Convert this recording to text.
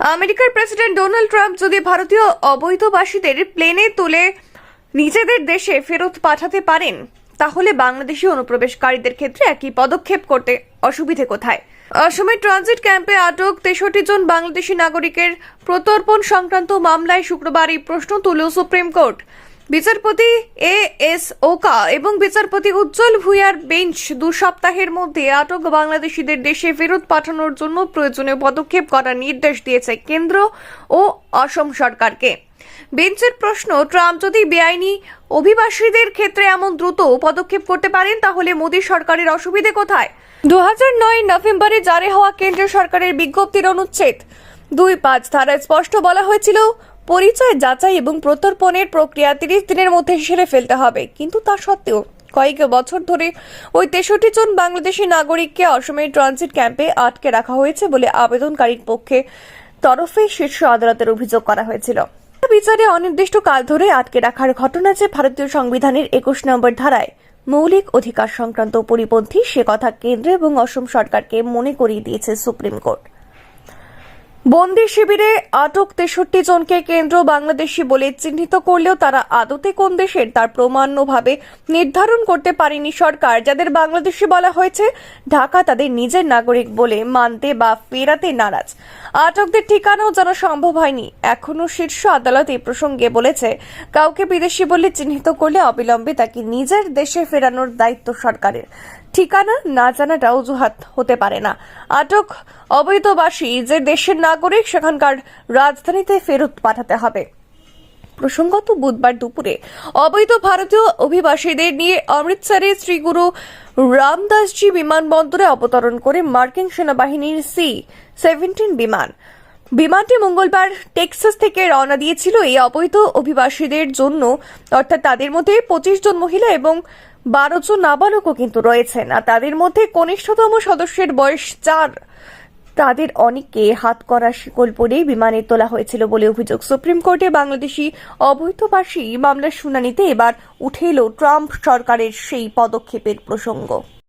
আমেরিকার president Donald Trump যদি ভারতীয় অবৈধবাসীদের প্লেনে তুলে নিজেদের দেশে ফেরত পাঠাতে পারেন, তাহলে বাংলাদেশি অনুপ্রবেশকারীদের ক্ষেত্রে একই পদক্ষেপ করতে অসুবিধে কোথায়? অসমে ট্রানজিট ক্যাম্পে আটক তেষট্টি জন বাংলাদেশি নাগরিকের প্রত্যর্পণ সংক্রান্ত মামলায় শুক্রবার এই প্রশ্ন তুলল সুপ্রিম কোর্ট। বিচারপতি এ এস ওকা এবং বিচারপতি উজ্জ্বল ভুঁইয়ার বেঞ্চ দু সপ্তাহের মধ্যে আটক বাংলাদেশিদের দেশে ফেরত পাঠানোর জন্য প্রয়োজনীয় পদক্ষেপ করার নির্দেশ দিয়েছে কেন্দ্র ও অসম সরকারকে। বেঞ্চের প্রশ্ন, ট্রাম্প যদি বেআইনি অভিবাসীদের ক্ষেত্রে এমন দ্রুত পদক্ষেপ করতে পারেন, তাহলে মোদী সরকারের অসুবিধে কোথায়? দু নভেম্বরে জারি হওয়া কেন্দ্রীয় সরকারের বিজ্ঞপ্তির অনুচ্ছেদ। দুই পাঁচ ধারায় স্পষ্ট বলা হয়েছিল পরিচয়, যাচাই এবং প্রত্যর্পণের প্রক্রিয়া তিরিশ দিনের মধ্যে সেরে ফেলতে হবে। কিন্তু তা সত্ত্বেও কয়েক বছর ধরে ওই তেষট্টি জন বাংলাদেশি নাগরিককে অসমের ট্রানজিট ক্যাম্পে আটকে রাখা হয়েছে বলে আবেদনকারীর পক্ষে তরফে শীর্ষ আদালতের অভিযোগ করা হয়েছিল। বিচারে অনির্দিষ্ট কাল ধরে আটকে রাখার ঘটনা যে ভারতীয় সংবিধানের একুশ নম্বর ধারায় মৌলিক অধিকার সংক্রান্ত পরিপন্থী সে কথা কেন্দ্র এবং অসম সরকারকে মনে করিয়ে দিয়েছে সুপ্রিম কোর্ট। বন্দি শিবিরে আটক তেষট্টি জনকে কেন্দ্র বাংলাদেশি বলে চিহ্নিত করলেও তারা আদতে কোন দেশের তার প্রমাণ্যভাবে নির্ধারণ করতে পারেনি সরকার। যাদের বাংলাদেশি বলা হয়েছে, ঢাকা তাদের নিজের নাগরিক বলে মানতে বা ফেরাতে নারাজ। আটকদের ঠিকানাও জানা সম্ভব হয়নি। এখনও শীর্ষ আদালত এই প্রসঙ্গে বলেছে, কাউকে বিদেশি বলে চিহ্নিত করলে অবিলম্বে তাকে নিজের দেশে ফেরানোর দায়িত্ব সরকারের। ঠিকানা না জানাটা অজুহাত হতে পারে না। আটক অবৈধবাসী যে দেশের নাগরিক সেখানকার রাজধানীতে ফেরত পাঠাতে হবে। প্রসঙ্গত বুধবার দুপুরে অবৈধ ভারতীয় অভিবাসীদের নিয়ে অমৃতসরে শ্রীগুরু রামদাসজি বিমানবন্দরে অবতরণ করে মার্কিন সেনাবাহিনীর সি সেভেন্টিন বিমান। বিমানটি মঙ্গলবার টেক্সাস থেকে রওনা দিয়েছিল এই অবৈধ অভিবাসীদের জন্য। অর্থাৎ তাদের মধ্যে পঁচিশ জন মহিলা এবং বারো জন নাবালকও কিন্তু রয়েছেন। আর তাদের মধ্যে কনিষ্ঠতম সদস্যের বয়স চার। তাদের অনেককে হাত করা শিকল পরেই বিমানে তোলা হয়েছিল বলে অভিযোগ। সুপ্রিম কোর্টে বাংলাদেশি অবৈধবাসী মামলার শুনানিতে এবার উঠে এল ট্রাম্প সরকারের সেই পদক্ষেপের প্রসঙ্গ।